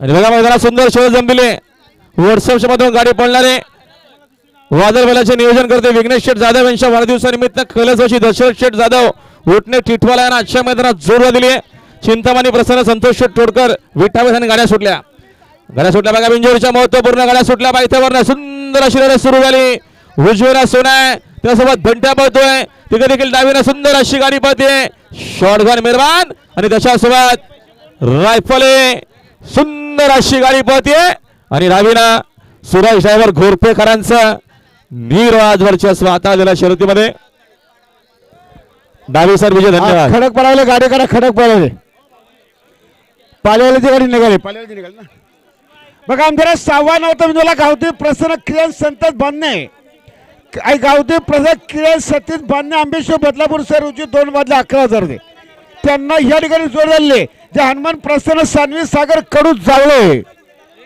आणि बघा मैदानात सुंदर शोध जमविले व्हॉट्सअपच्या मधून गाडी पडणारे वादळ बैलाचे नियोजन करते विघ्नेश शेठ जाधव यांच्या वाढदिवसानिमित्त कैलासवासी दशरथ शेठ जाधव उठणे टिटवाला यांना आजच्या मैदानात जोर दिली आहे चिंतामणी प्रसन्न संतोष शेठ तोडकर विठावेसाने गाड्या सुटल्या. गाड्या सुटल्या बघा बिंजोरच्या महत्त्वपूर्ण गाड्या सुटल्या पायथ्यावर सुंदर अशी लढत सुरू झाली. उजवीला सोनाय त्यासोबत घंट्या पळतोय. तिथे देखील डावीनं सुंदर अशी गाडी पळते शॉर्ट शॉर्टगन मेरवान आणि त्याच्यासोबत रायफले सुंदर अशी गाडी पळते आणि डावीना सुरेश ड्रायव्हर घोरपेकरांचं निर्वाज वर्चस्व आता दिला शर्यतीमध्ये. डावी सर विजय धन्यवाद. खडक पडावले गाडी करा खडक पडावले पालेवाल्याची गाडी निघाली पालेवाल्याची निघाली ना. बघा आमच्या नऊ तर तुला गावठी प्रसन्न क्रिया संतत बांधणे आई गावठी प्रसन्न क्रिया सतीश बांधणे आंबेश्वर बदलापूर सर उची दोन वाजले अकरा हजार दे. त्यांना या ठिकाणी जोर झाले जे हनुमान प्रसन्न सानवी सागर कडू जावळे.